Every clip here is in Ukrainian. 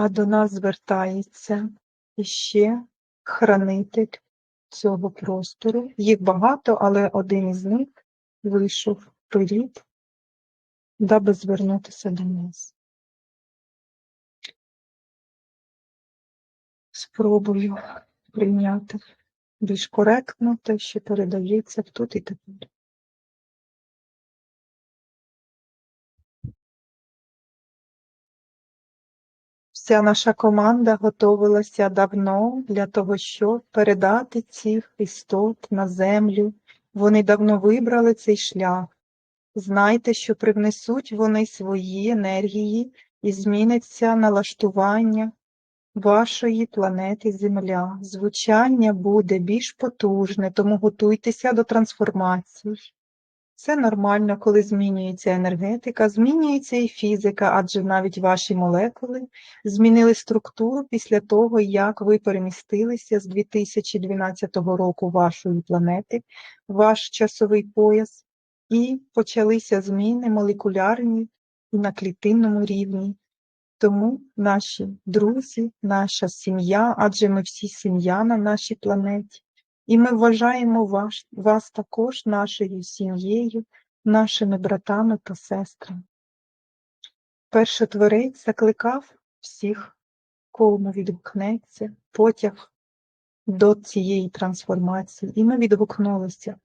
А до нас звертається іще хранитель цього простору. Їх багато, але один із них вийшов вперед, даби звернутися до нас. Спробую прийняти більш коректно те, що передається тут і тепер. Вся наша команда готувалася давно для того, щоб передати цих істот на землю. Вони давно вибрали цей шлях. Знайте, що привнесуть вони свої енергії і зміниться налаштування вашої планети Земля. Звучання буде більш потужне, тому готуйтеся до трансформації. Це нормально, коли змінюється енергетика, змінюється і фізика, адже навіть ваші молекули змінили структуру після того, як ви перемістилися з 2012 року вашої планети, ваш часовий пояс, і почалися зміни молекулярні і на клітинному рівні. Тому наші друзі, наша сім'я, адже ми всі сім'я на нашій планеті, і ми вважаємо вас, вас також нашою сім'єю, нашими братами та сестрами. Першотворець закликав всіх, кому відгукнеться, потяг до цієї трансформації, і ми відгукнулися,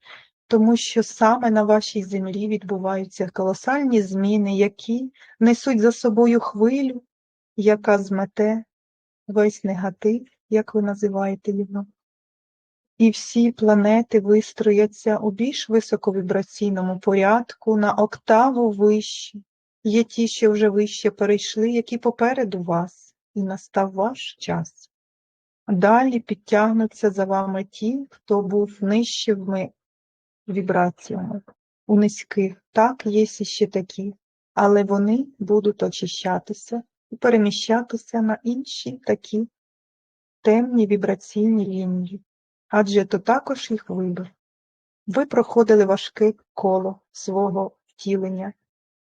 тому що саме на вашій землі відбуваються колосальні зміни, які несуть за собою хвилю, яка змете весь негатив, як ви називаєте його. І всі планети вистрояться у більш високовібраційному порядку на октаву вище. Є ті, що вже вище перейшли, які попереду вас, і настав ваш час. Далі підтягнуться за вами ті, хто був нижчими вібраціями, у низьких. Так, є ще такі, але вони будуть очищатися і переміщатися на інші такі темні вібраційні лінії, адже то також їх вибір. Ви проходили важке коло свого втілення,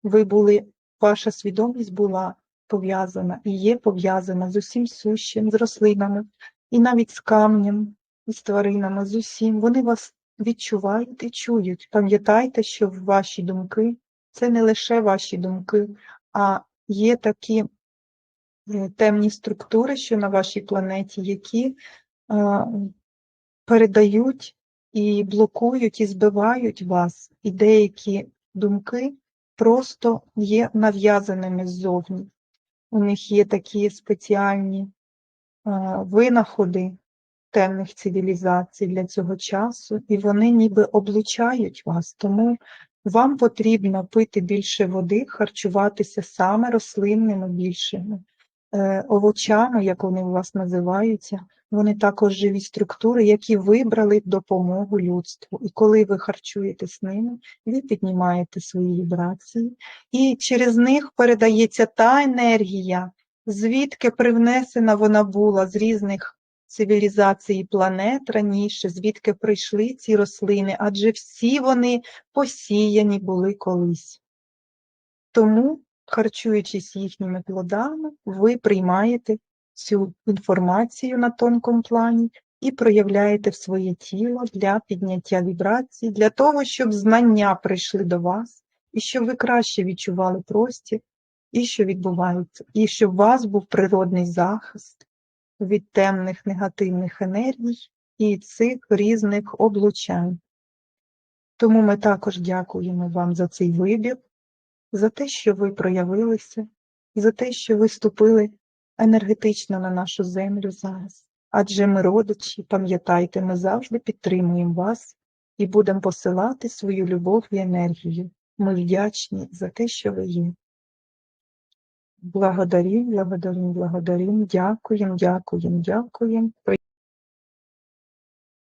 ви були, ваша свідомість була пов'язана і є пов'язана з усім сущим, з рослинами, і навіть з камнем, і з тваринами, з усім. Вони вас відчувають і чують. Пам'ятайте, що ваші думки це не лише ваші думки, а є такі е, темні структури, що на вашій планеті, які е, передають і блокують, і збивають вас, і деякі думки просто є нав'язаними ззовні. У них є такі спеціальні е, винаходи темних цивілізацій для цього часу, і вони ніби облучають вас. Тому вам потрібно пити більше води, харчуватися саме рослинними більшими овочами, як вони у вас називаються. Вони також живі структури, які вибрали допомогу людству. І коли ви харчуєтесь ними, ви піднімаєте свої вібрації, і через них передається та енергія, звідки привнесена вона була з різних цивілізацій планет раніше, звідки прийшли ці рослини, адже всі вони посіяні були колись. Тому, харчуючись їхніми плодами, ви приймаєте цю інформацію на тонкому плані і проявляєте в своє тіло для підняття вібрацій, для того, щоб знання прийшли до вас, і щоб ви краще відчували простір, і що відбувається, і щоб у вас був природний захист від темних негативних енергій і цих різних облучань. Тому ми також дякуємо вам за цей вибір, за те, що ви проявилися, за те, що ви ступили енергетично на нашу землю зараз. Адже ми, родичі, пам'ятайте, ми завжди підтримуємо вас і будемо посилати свою любов і енергію. Ми вдячні за те, що ви є. Благодарим, благодарим, благодарим, дякуємо, дякуємо, дякуємо.